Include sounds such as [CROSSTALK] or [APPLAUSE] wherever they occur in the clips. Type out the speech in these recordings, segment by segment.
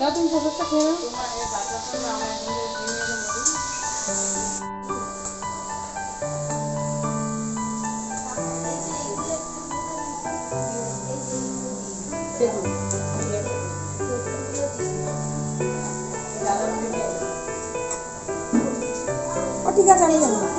না তুমি প্রসাদটা খেয়ে নাও ও ঠিক আছে আমি জানি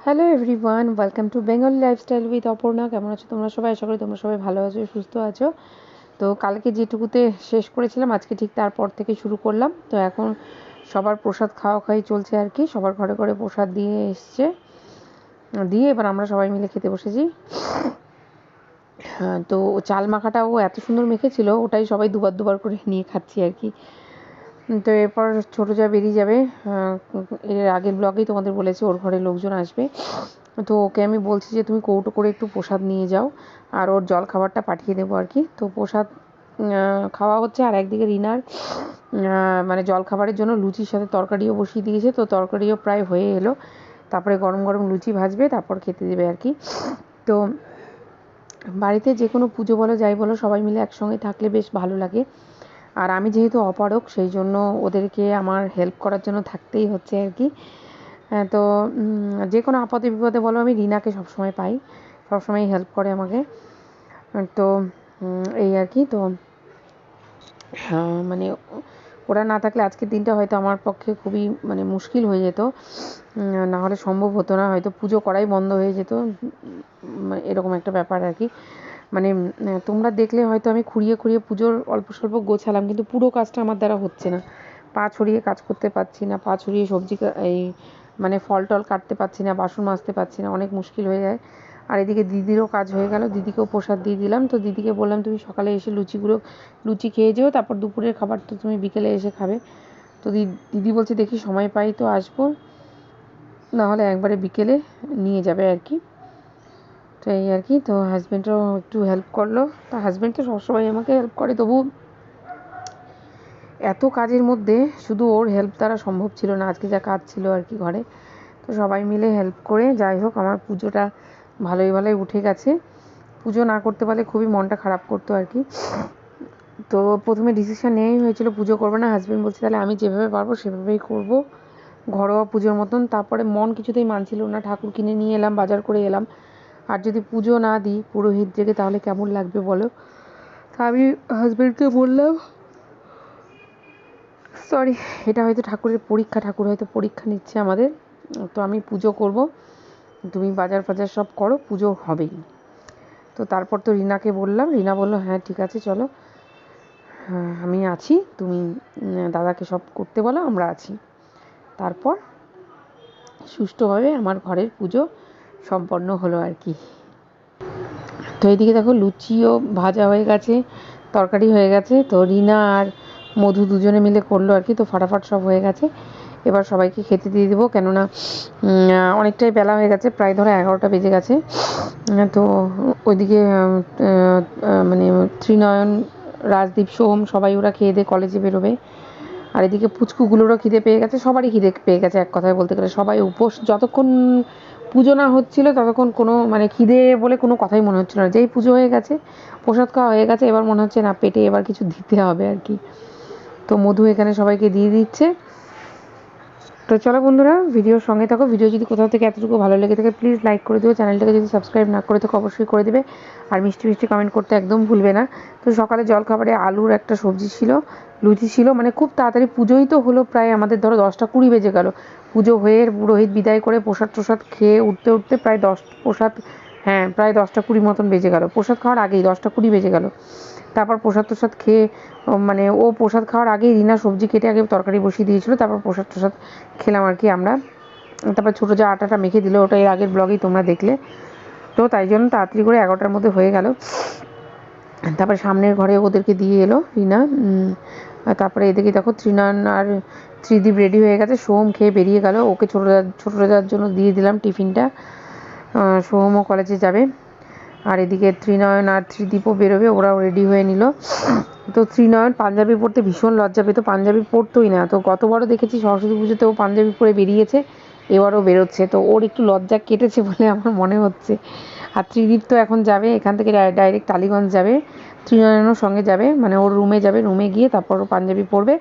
hello everyone welcome to Bengali lifestyle with Aparna কেমন আছো তোমরা সবাই? আশা করি তোমরা সবাই ভালো আছো, সুস্থ আছো। তো কালকে যেটুকুতে শেষ করেছিলাম, আজকে ঠিক তারপর থেকে শুরু করলাম। তো এখন সবার প্রসাদ খাওয়া খাওয়াই চলছে আর কি। সবার ঘরে ঘরে প্রসাদ দিয়ে এসছে। দিয়ে এবার আমরা সবাই মিলে খেতে বসেছি। হ্যাঁ, তো চাল মাখাটা ও এত সুন্দর মেখেছিল ওটাই সবাই দুবার দুবার করে নিয়ে খাচ্ছি আর কি। তো এরপর ছোটো যা বেরিয়ে যাবে এর আগের ব্লগেই তোমাদের বলেছি ওর ঘরে লোকজন আসবে। তো ওকে আমি বলছি যে তুমি কৌটো করে একটু প্রসাদ নিয়ে যাও আর ওর জল খাবারটা পাঠিয়ে দেবো আর কি। তো প্রসাদ খাওয়া হচ্ছে। আর একদিকে রিনার মানে জলখাবারের জন্য লুচির সাথে তরকারিও বসিয়ে দিয়েছে। তো তরকারিও প্রায় হয়ে এলো। তারপরে গরম গরম লুচি ভাজবে, তারপর খেতে দেবে আর কি। তো বাড়িতে যে কোনো পুজো বলো, যাই বলো, সবাই মিলে একসঙ্গে থাকলে বেশ ভালো লাগে। আর আমি যেহেতু অপারক সেই জন্য ওদেরকে আমার হেল্প করার জন্য থাকতেই হচ্ছে আর কি। তো যে কোনো আপদে বিপদে বলো, আমি রিনাকে সবসময় পাই। সবসময় হেল্প করে আমাকে। তো এই আর কি, তো মানে ওরা না থাকলে আজকের দিনটা হয়তো আমার পক্ষে খুবই মানে মুশকিল হয়ে যেত। না হলে সম্ভব হতো না, হয়তো পুজো করাই বন্ধ হয়ে যেত। এরকম একটা ব্যাপার আর কি। মানে তোমরা দেখলে হয়তো আমি খুঁড়িয়ে খুঁড়িয়ে পুজোর অল্প স্বল্প গোছালাম, কিন্তু পুরো কাজটা আমার দ্বারা হচ্ছে না। পা ছড়িয়ে কাজ করতে পারছি না, পা ছড়িয়ে সবজি এই মানে ফল টল কাটতে পারছি না, বাসন মাজতে পারছি না, অনেক মুশকিল হয়ে যায়। আর এদিকে দিদিরও কাজ হয়ে গেল। দিদিকেও প্রসাদ দিয়ে দিলাম। তো দিদিকে বললাম, তুমি সকালে এসে লুচিগুলো, লুচি খেয়ে যেও, তারপর দুপুরের খাবার তো তুমি বিকেলে এসে খাবে। তো দিদি বলছে, দেখি সময় পাই তো আসব। নাহলে একবারে বিকেলে নিয়ে যাবে আর কি। তো এই আর কি, তো হাজব্যান্ডও একটু হেল্প করল। তা হাজব্যান্ড তো সবসময় আমাকে হেল্প করে, তবু এত কাজের মধ্যে শুধু ওর হেল্প দ্বারা সম্ভব ছিল না। আজকে যা কাজ ছিল আর কি ঘরে। তো সবাই মিলে হেল্প করে, যাই হোক, আমার পুজোটা ভালোই ভালোই উঠে গেছে। পুজো না করতে পারলে খুবই মনটা খারাপ করতো আর কি। তো প্রথমে ডিসিশন নেওয়াই হয়েছিল, পুজো করব না হাজব্যান্ড বলছে, তাহলে আমি যেভাবে পারব সেভাবেই করব। ঘরোয়া পুজোর মতন। তারপরে মন কিছুতেই মানছিল না, ঠাকুর কিনে নিয়ে এলাম, বাজার করে এলাম। আর যদি পুজো না দিই পুরোহিত জেগে, তাহলে কেমন লাগবে বলো? তা আমি হাজব্যান্ডকে বললাম সরি এটা হয়তো ঠাকুরের পরীক্ষা, ঠাকুর হয়তো পরীক্ষা নিচ্ছে আমাদের। তো আমি পুজো করব। তুমি বাজার ফাজার সব করো, পুজো হবেই। তো তারপর তো রিনাকে বললাম, রিনা বলল হ্যাঁ ঠিক আছে, চলো। হ্যাঁ আমি আছি, তুমি দাদাকে সব করতে বলো, আমরা আছি। তারপর সুষ্ঠুভাবে আমার ঘরের পুজো সম্পন্ন হলো আর কি। তো এইদিকে দেখো লুচিও ভাজা হয়ে গেছে, তরকারি হয়ে গেছে, তো রিনা আর মধু দুজনে মিলে করল আর কি, তো ফাটাফাট সব হয়ে গেছে। এবার সবাইকে খেতে দিয়ে দেবো। কেননা অনেকটাই বেলা হয়ে গেছে, প্রায় ধরো এগারোটা বেজে গেছে। তো ওইদিকে মানে ত্রিনয়ন, রাজদীপ সোহম সবাই ওরা খেয়ে দিয়ে কলেজে বেরোবে। আর এদিকে পুচকুগুলোরও খিদে পেয়ে গেছে, সবারই খিদে পেয়ে গেছে এক কথায় বলতে গেলে। সবাই উপোস, যতক্ষণ পুজো না হচ্ছিল, ততক্ষণ কোনো মানে খিদে বলে কোনো কথাই মনে হচ্ছিল না। যেই পুজো হয়ে গেছে, প্রসাদ খাওয়া হয়ে গেছে, এবার মনে হচ্ছে না, পেটে এবার কিছু দিতে হবে আর কি। তো মধু এখানে সবাইকে দিয়ে দিচ্ছে। তো চলো বন্ধুরা, ভিডিওর সঙ্গে থাকো। ভিডিও যদি কোথাও থেকে এতটুকু ভালো লেগে থাকে প্লিজ লাইক করে দিও। চ্যানেলটাকে যদি সাবস্ক্রাইব না করে থাকো, অবশ্যই করে দেবে। আর মিষ্টি মিষ্টি কমেন্ট করতে একদম ভুলবে না। তো সকালে জলখাবারে আলুর একটা সবজি ছিল, লুচি ছিল। মানে খুব তাড়াতাড়ি পুজোই তো হলো প্রায় আমাদের ধরো দশটা কুড়ি বেজে গেল। পুজো হয়ে পুরোহিত বিদায় করে প্রসাদ টসাদ খেয়ে উঠতে উঠতে প্রায় দশ, প্রসাদ হ্যাঁ প্রায় দশটা কুড়ি মতন বেজে গেল। প্রসাদ খাওয়ার আগেই দশটা কুড়ি বেজে গেল। তারপর প্রসাদ টসাদ খেয়ে মানে ও প্রসাদ খাওয়ার আগেই রিনা সবজি কেটে আগে তরকারি বসিয়ে দিয়েছিল, তারপর প্রসাদ টসাদ খেলাম আর কি আমরা। তারপর ছোটো যা আটাটা মেখে দিল, ওটা এর আগের ব্লগেই তোমরা দেখলে। তো তাই জন্য তাড়াতাড়ি করে এগারোটার মধ্যে হয়ে গেল। তারপরে সামনের ঘরে ওদেরকে দিয়ে এলো রিনা তারপরে এদিকে দেখো ত্রিনয়ন আর ত্রিদীপ রেডি হয়ে গেছে, সোম খেয়ে বেরিয়ে গেল। ওকে ছোটো ছোটো দাদার জন্য দিয়ে দিলাম টিফিনটা। সোহমও কলেজে যাবে। আর এদিকে ত্রিনয়ন আর ত্রিদীপও বেরোবে, ওরাও রেডি হয়ে নিল। তো ত্রিনয়ন পাঞ্জাবি পরতে ভীষণ লজ্জা পেতো, পাঞ্জাবি পরতোই না। তো গতবারও দেখেছি সরস্বতী পুজোতেও পাঞ্জাবি পরে বেরিয়েছে, এবারও বেরোচ্ছে। তো ওর একটু লজ্জা কেটেছে বলে আমার মনে হচ্ছে। আর ত্রিদীপ তো এখন যাবে, এখান থেকে ডাইরেক্ট টালিগঞ্জ যাবে, ত্রিনয়নও সঙ্গে যাবে মানে ওর রুমে যাবে রুমে গিয়ে তারপর ও পাঞ্জাবি পরবে,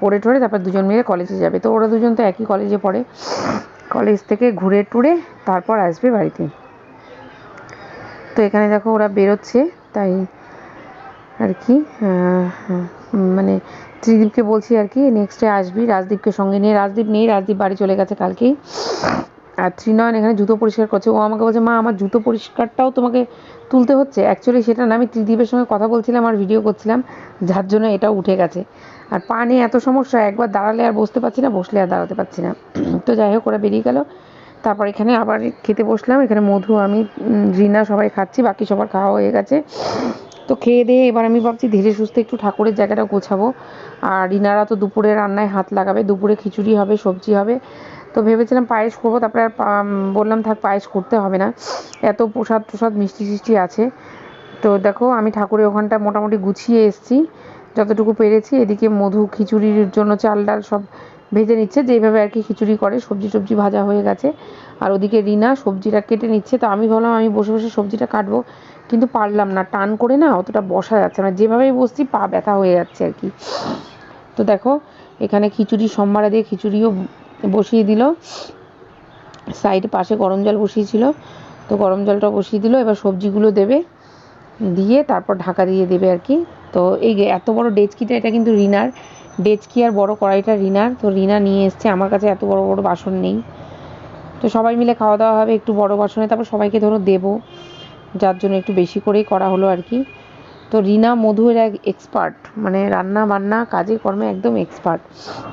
পরে টরে তারপর দুজন মিলে কলেজে যাবে। তো ওরা দুজন তো একই কলেজে পড়ে। কলেজ থেকে ঘুরে টুরে তারপর আসবে বাড়িতে। তো এখানে দেখো ওরা বেরোচ্ছে, তাই আর কি মানে ত্রিদীপকে বলছি আর কি নেক্সট আসবি, রাজদীপকে সঙ্গে নিয়ে, রাজদীপ নেই, রাজদীপ বাড়ি চলে গেছে কালকেই। আর ত্রিনয়ন এখানে জুতো পরিষ্কার করছে, ও আমাকে বলছে, মা, আমার জুতো পরিষ্কারটাও তোমাকে তুলতে হচ্ছে। অ্যাকচুয়ালি সেটা না, আমি ত্রিদীপের সঙ্গে কথা বলছিলাম আর ভিডিও করছিলাম, যার জন্য এটাও উঠে গেছে। আর পা নিয়ে এত সমস্যা, একবার দাঁড়ালে আর বসতে পারছি না, বসলে আর দাঁড়াতে পারছি না। [CLEARS THROAT] তো যাই হোক, ওরা বেরিয়ে গেল। তারপর এখানে আবার খেতে বসলাম। এখানে মধু, আমি রিনা সবাই খাচ্ছি, বাকি সবার খাওয়া হয়ে গেছে। তো খেয়ে দিয়ে এবার আমি ভাবছি ধীরে সুস্থে একটু ঠাকুরের জায়গাটা গোছাবো। আর রিনারা তো দুপুরে রান্নায় হাত লাগাবে, দুপুরে খিচুড়ি হবে, সবজি হবে। তো ভেবেছিলাম পায়েস করব, তারপরে আর বললাম থাক পায়েস করতে হবে না। এত প্রসাদ প্রসাদ মিষ্টি টিষ্টি আছে। তো দেখো, আমি ঠাকুরের ওখানটা মোটামুটি গুছিয়ে এসেছি। যতটুকু পেরেছি, এদিকে মধু, খিচুড়ির জন্য চাল ডাল সব ভেজে নিচ্ছে, যেভাবে আর কি খিচুড়ি করে, সবজি টবজি ভাজা হয়ে গেছে। আর ওদিকে রিনা সবজিটা কেটে নিচ্ছে, তো আমি ভাবলাম আমি বসে বসে সবজিটা কাটবো, কিন্তু পারলাম না। টান করে না অতটা বসা যাচ্ছে না, যেভাবেই বসছি পা ব্যথা হয়ে যাচ্ছে আর কি। তো দেখো, এখানে খিচুড়ি সম্বারা দিয়ে খিচুড়িও বসিয়ে দিল। সাইডে পাশে গরম জল বসিয়েছিল, তো গরম জলটা বসিয়ে দিল, এবার সবজিগুলো দেবে, দিয়ে তারপর ঢাকা দিয়ে দেবে আর কি। তো এই এত বড় ডেচকিটা, এটা কিন্তু রিনার ডেচকি আর বড় কড়াইটা রিনার, তো রিনা নিয়ে এসছে। আমার কাছে এত বড় বড় বাসন নেই। তো সবাই মিলে খাওয়া দাওয়া হবে, একটু বড় বাসনে, তারপর সবাইকে ধরো দেবো। যার জন্য একটু বেশি করেই করা হলো আর কি। তো রিনা মধু এর এক এক্সপার্ট মানে রান্না বান্না, কাজে কর্মে একদম এক্সপার্ট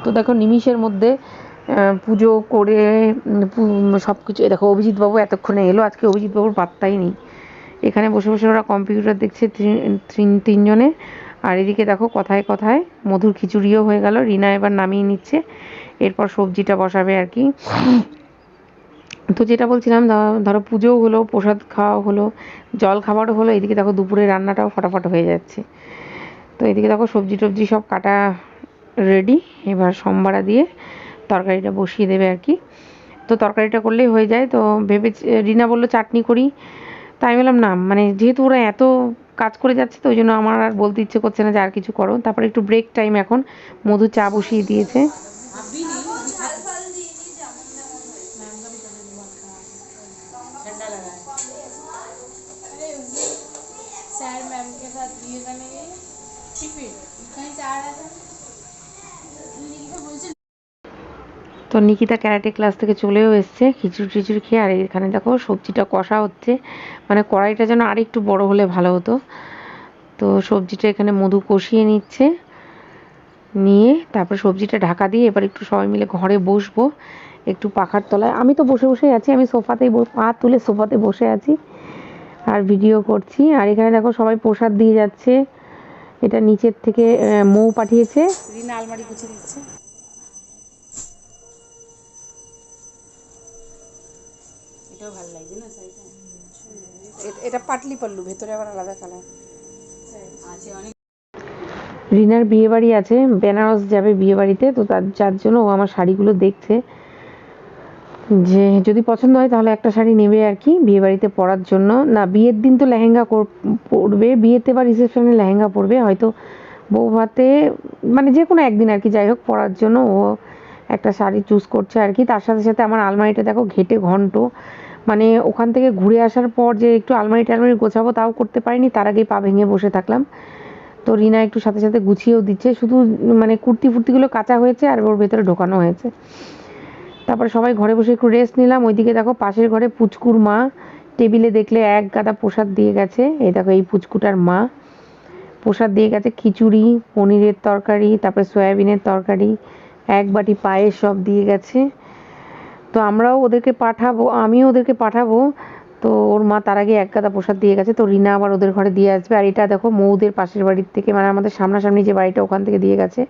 তো দেখো নিমিষের মধ্যে পুজো করে সব কিছু দেখো অভিজিৎ বাবু এতক্ষণে এলো, আজকে অভিজিৎ বাবুর পাত্তাই নেই। এখানে বসে বসে ওরা কম্পিউটার দেখছে তিন- তিনজনে। আর এদিকে দেখো কথায় কথায় মধুর খিচুড়িও হয়ে গেল। রিনা এবার নামিয়ে নিচ্ছে। এরপর সবজিটা বসাবে আর কি। তো যেটা বলছিলাম ধরো পুজোও হলো, প্রসাদ খাওয়া হলো, জল খাবারও হলো, এদিকে দেখো দুপুরে রান্নাটাও ফটাফট হয়ে যাচ্ছে। তো এদিকে দেখো সবজি টবজি সব কাটা রেডি। এবার সোমবারা দিয়ে তরকারিটা বসিয়ে দেবে আর কি। তো তরকারিটা করলেই হয়ে যায়। তো ভেবে রিনা বলল, চাটনি করি। তাই বললাম, না মানে যেহেতু ওরা এত কাজ করে যাচ্ছে তো, ওই জন্য আমার আর বলতে ইচ্ছে করছে না যে আর কিছু করো। তারপরে একটু ব্রেক টাইম এখন, মধু চা বসিয়ে দিয়েছে। सर তো নিকিতা ক্যারাটে ক্লাস থেকে চলেও এসছে, খিচুড়ি টিচুড়ি খেয়ে, আর এখানে দেখো সবজিটা কষা হচ্ছে। মানে কড়াইটা যেন আর একটু বড় হলে ভালো হতো। তো সবজিটা এখানে মধু কষিয়ে নিচ্ছে, নিয়ে তারপর সবজিটা ঢাকা দিয়ে এবার একটু সবাই মিলে ঘরে বসবো, একটু পাখার তলায়। আমি তো বসে বসেই আছি, আমি সোফাতেই পা তুলে সোফাতে বসে আছি আর ভিডিও করছি। আর এখানে দেখো সবাই প্রসাদ দিয়ে যাচ্ছে। এটা নিচের থেকে মৌ পাঠিয়েছে। আলমারি গুছিয়ে দিচ্ছে। এটাও ভালো লাগছে না শাড়িটা এটা পাটলি পাল্লু ভেতরে আবার আলাদা কালার আছে অনেক। রিনার বিয়ে বাড়ি আছে বেনারস যাবে বিয়ে বাড়িতে তো তার যার জন্য ও আমার শাড়িগুলো দেখছে। যে যদি পছন্দ হয় তাহলে একটা শাড়ি নেবে আর কি বিয়ে বাড়িতে পরার জন্য। না বিয়ের দিন তো লেহেঙ্গা পরবে বিয়েতে বা রিসেপশনে লেহেঙ্গা পরবে হয়তো বউ ভাতে মানে যে কোনো একদিন আর কি যাই হোক পরার জন্য ও একটা শাড়ি চুজ করছে আর কি। তার সাথে সাথে আমার আলমারিটা দেখো ঘেটে ঘন্ট। মানে ওখান থেকে ঘুরে আসার পর যে একটু আলমারি টালমারি গোছাবো তাও করতে পারিনি, তার আগেই পা ভেঙে বসে থাকলাম। তো রিনা একটু সাথে সাথে গুছিয়েও দিচ্ছে, শুধু মানে কুর্তি ফুর্তিগুলো কাঁচা হয়েছে আর ওর ভেতরে ঢোকানো হয়েছে। তারপরে সবাই ঘরে বসে একটু রেস্ট নিলাম, ওইদিকে দেখো পাশের ঘরে পুচকুর মা, টেবিলে দেখলে এক গাদা প্রসাদ দিয়ে গেছে, এই দেখো এই পুচকুটার মা। প্রসাদ দিয়ে গেছে খিচুড়ি, পনিরের তরকারি, তারপরে সয়াবিনের তরকারি, এক বাটি পায়েস সব দিয়ে গেছে। তো আমরাও ওদেরকে পাঠাবো, আমিও ওদেরকে পাঠাবো। তো ওর মা তার আগে এক গাদা প্রসাদ দিয়ে গেছে, তো রিনা আবার ওদের ঘরে দিয়ে আসবে। আর এটা দেখো, মৌদের পাশের বাড়ির থেকে মানে আমাদের সামনাসামনি যে বাড়িটা ওখান থেকে দিয়ে গেছে।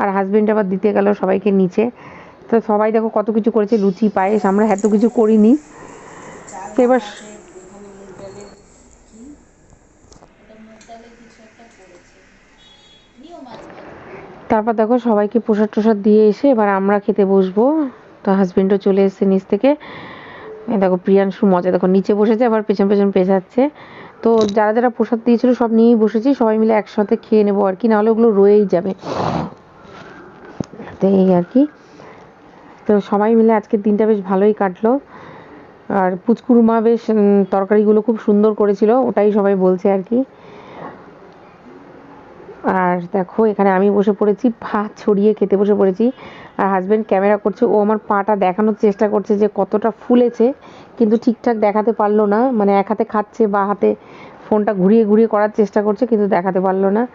আর হাজবেন্ড আবার দিতে গেল সবাইকে নিচে। তো সবাই দেখো কত কিছু করেছে, লুচি, পায়েস, আমরা এত কিছু করিনি। এবার তারপর দেখো সবাইকে প্রসাদ টোসাদ দিয়ে এসে এবার আমরা খেতে বসবো। তো হাজবেন্ডও চলে এসেছে নিচ থেকে। দেখো প্রিয়াংশু মজা, দেখো নিচে বসেছে, আবার পেছন পেছন পেঁচাচ্ছে। তো যারা যারা প্রসাদ দিয়েছিল সব নিয়েই বসেছি, সবাই মিলে একসাথে খেয়ে নেব আর কি, নাহলে ওগুলো রয়েই যাবে। তো এই আর কি। তো সবাই মিলে আজকের দিনটা বেশ ভালোই কাটলো। আর পুচকুরমা বেশ তরকারিগুলো খুব সুন্দর করেছিল, ওটাই সবাই বলছে আর কি। আর দেখো, এখানে আমি বসে পড়েছি, ভাত ছড়িয়ে খেতে বসে পড়েছি। আর হাজব্যান্ড ক্যামেরা করছে, ও আমার পাটা দেখানোর চেষ্টা করছে যে কতটা ফুলেছে, কিন্তু ঠিকঠাক দেখাতে পারল না। মানে এক হাতে খাচ্ছে, বা হাতে ফোনটা ঘুরিয়ে ঘুরিয়ে করার চেষ্টা করছে, কিন্তু দেখাতে পারল না।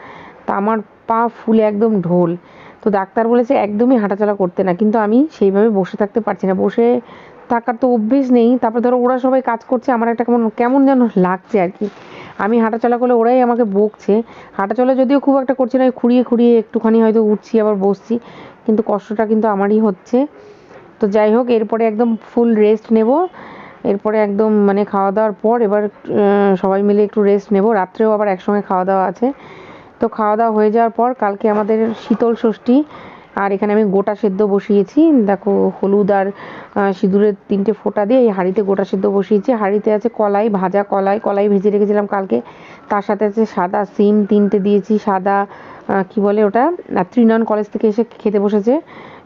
তা আমার পা ফুলে একদম ঢোল। তো ডাক্তার বলেছে, একদমই হাঁটাচলা করতে না। কিন্তু আমি সেইভাবে বসে থাকতে পারছি না। বসে থাকার তো অভ্যেস নেই। তারপর ধরো, ওরা সবাই কাজ করছে, আমার একটা কেমন কেমন যেন লাগছে আর কি। আমি হাঁটাচলা করলে ওরাই আমাকে বকছে। হাঁটাচলা যদিও খুব একটা করছি না খুঁড়িয়ে খুঁড়িয়ে একটুখানি হয়তো উঠছি, আবার বসছি। কিন্তু কষ্টটা কিন্তু আমারই হচ্ছে। তো যাই হোক, এরপরে একদম ফুল রেস্ট নেব। এরপরে একদম মানে খাওয়া দাওয়ার পর এবার সবাই মিলে একটু রেস্ট নেব। রাত্রেও আবার একসঙ্গে খাওয়া দাওয়া আছে। তো খাওয়া দাওয়া হয়ে যাওয়ার পর কালকে আমাদের শীতল ষষ্ঠী। আর এখানে আমি গোটা সেদ্ধ বসিয়েছি। দেখো, হলুদ আর সিঁদুরের তিনটে ফোঁটা দিয়ে এই হাঁড়িতে গোটা সেদ্ধ বসিয়েছি। হাঁড়িতে আছে কলাই, ভাজা কলাই। কলাই ভেজে রেখেছিলাম কালকে। তার সাথে আছে সাদা সিম, তিনটে দিয়েছি। সাদা কি বলে ওটা? ত্রিনয়ন কলেজ থেকে এসে খেতে বসেছে।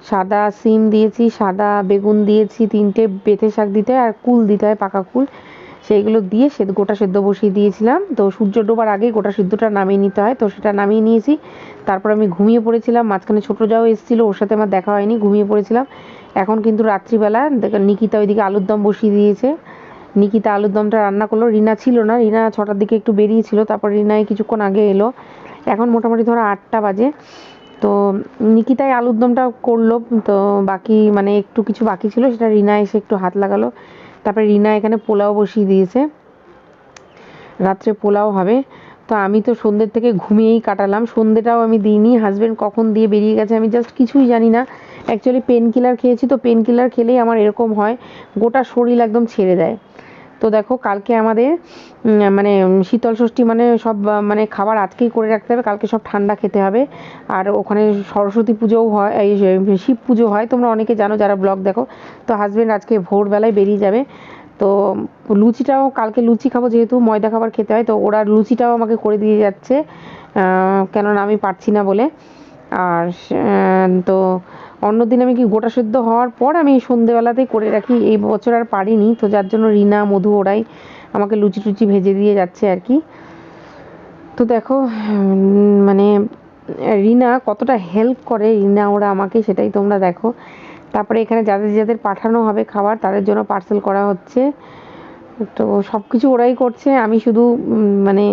সাদা সিম দিয়েছি, সাদা বেগুন দিয়েছি, তিনটে বেথে শাক দিতে আর কুল দিতে হয় পাকা কুল। সেইগুলো দিয়ে সে গোটা সেদ্ধ বসিয়ে দিয়েছিলাম। তো সূর্য ডোবার আগে গোটা সেদ্ধটা নামিয়ে নিতে হয়। তো সেটা নামিয়ে নিয়েছি। তারপর আমি ঘুমিয়ে পড়েছিলাম। মাঝখানে ছোটো যাও এসেছিল, ওর সাথে আমার দেখা হয়নি, ঘুমিয়ে পড়েছিলাম। এখন কিন্তু রাত্রিবেলা, দেখো নিকিতা ওইদিকে আলুর দম বসিয়ে দিয়েছে। নিকিতা আলুর দমটা রান্না করল। রিনা ছিল না। রিনা ছটার দিকে একটু বেরিয়েছিল, তারপর রিনায় কিছুক্ষণ আগে এলো। এখন মোটামুটি ধরো আটটা বাজে। তো নিকিতাই আলুর দমটা করল। তো বাকি মানে একটু কিছু বাকি ছিল, সেটা রিনা এসে একটু হাত লাগালো। তারপরে রিনা এখানে পোলাও বসিয়ে দিয়েছে। রাত্রে পোলাও হবে। তো আমি তো সন্ধ্যের থেকে ঘুমিয়েই কাটালাম। সন্ধ্যেটাও আমি দিইনি। হাজব্যান্ড কখন দিয়ে বেরিয়ে গেছে আমি জাস্ট কিছুই জানি না। অ্যাকচুয়ালি পেন কিলার খেয়েছি তো পেন কিলার খেলেই আমার এরকম হয়। গোটা শরীর একদম ছেড়ে দেয়। তো দেখো কালকে আমাদের মানে শীতল ষষ্ঠী মানে সব মানে খাবার আজকেই করে রাখতে হবে, কালকে সব ঠান্ডা খেতে হবে। আর ওখানে সরস্বতী পুজোও হয়, এই শিব পুজো হয়, তোমরা অনেকে জানো যারা ব্লগ দেখো। তো হাজব্যান্ড আজকে ভোরবেলায় বেরিয়ে যাবে। তো লুচিটাও কালকে লুচি খাব, যেহেতু ময়দা খাবার খেতে হয়, তো ওরা লুচিটাও আমাকে করে দিয়ে যাচ্ছে কেননা আমি পারছি না বলে। আর তো অন্যদিন আমি কি গোটা সেদ্ধ হওয়ার পর আমি সন্ধেবেলাতেই করে রাখি। এই বছর আর পারিনি, তো যার জন্য রিনা, মধু ওরাই আমাকে লুচি টুচি ভেজে দিয়ে যাচ্ছে আর কি। তো দেখো মানে রিনা কতটা হেল্প করে, রিনা ওরা আমাকে, সেটাই তোমরা দেখো। তারপরে এখানে যাদের যাদের পাঠানো হবে খাবার, তাদের জন্য পার্সেল করা হচ্ছে। তো সব কিছু ওরাই করছে, আমি শুধু মানে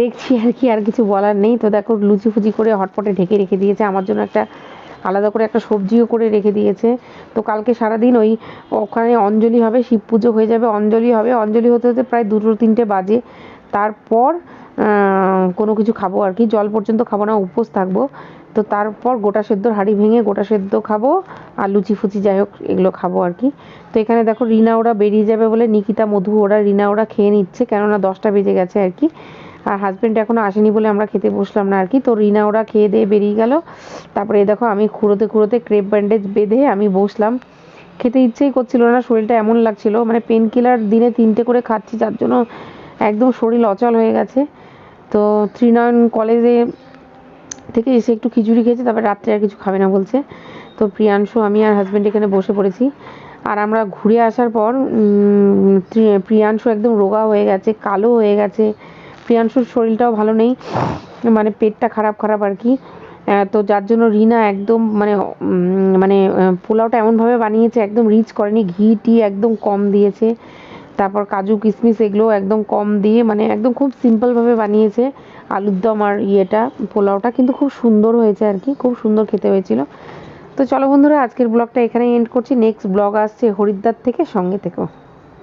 দেখছি আর কি, আর কিছু বলার নেই। তো দেখো লুচি ফুচি করে হটপটে ঢেকে রেখে দিয়েছে। আমার জন্য একটা আলাদা করে একটা সবজিও করে রেখে দিয়েছে। তো কালকে সারাদিন ওই ওখানে অঞ্জলি হবে, শিব পুজো হয়ে যাবে, অঞ্জলি হবে। অঞ্জলি হতে হতে প্রায় দুটো তিনটে বাজে। তারপর কোনো কিছু খাব আর কি। জল পর্যন্ত খাব না, উপোস থাকব। তো তারপর গোটা সেদ্ধর হাঁড়ি ভেঙে গোটা সেদ্ধ খাব, আর লুচি ফুচি যাই হোক, এগুলো খাব আর কি। তো এখানে দেখো রিনা ওরা বেরিয়ে যাবে বলে নিকিতা, মধু, ওরা রিনা ওরা খেয়ে নিচ্ছে, কেননা দশটা বেজে গেছে আর কি। আর হাজব্যান্ড এখনও আসেনি বলে আমরা খেতে বসলাম না আর কি। তো রিনা ওরা খেয়ে দিয়ে বেরিয়ে গেল। তারপরে দেখো আমি খুঁড়োতে খুঁড়োতে ক্রেপ ব্যান্ডেজ বেঁধে আমি বসলাম। খেতে ইচ্ছেই করছিল না, শরীরটা এমন লাগছিল। মানে পেন কিলার দিনে তিনটে করে খাচ্ছি, যার জন্য একদম শরীর অচল হয়ে গেছে। তো ত্রিনয়ন কলেজে থেকে এসে একটু খিচুড়ি খেয়েছে, তারপর রাত্রে আর কিছু খাবে না বলছে। তো প্রিয়াংশু, আমি আর হাজব্যান্ড এখানে বসে পড়েছি। আর আমরা ঘুরে আসার পর প্রিয়াংশু একদম রোগা হয়ে গেছে, কালো হয়ে গেছে। প্রিয়াংশুর শরীরটাও ভালো নেই মানে পেটটা খারাপ খারাপ আর কি। তো যার জন্য রিনা একদম মানে মানে পোলাওটা এমনভাবে বানিয়েছে, একদম রিচ করেনি ঘি টি একদম কম দিয়েছে। তারপর কাজু কিশমিশ এগুলো একদম কম দিয়ে মানে একদম খুব সিম্পলভাবে বানিয়েছে। আলুর দম আর ইয়েটা, পোলাওটা কিন্তু খুব সুন্দর হয়েছে আর কি, খুব সুন্দর খেতে হয়েছিল। তো চলো বন্ধুরা, আজকের ব্লগটা এখানেই এন্ড করছি। নেক্সট ব্লগ আসছে হরিদ্বার থেকে সঙ্গে থেকো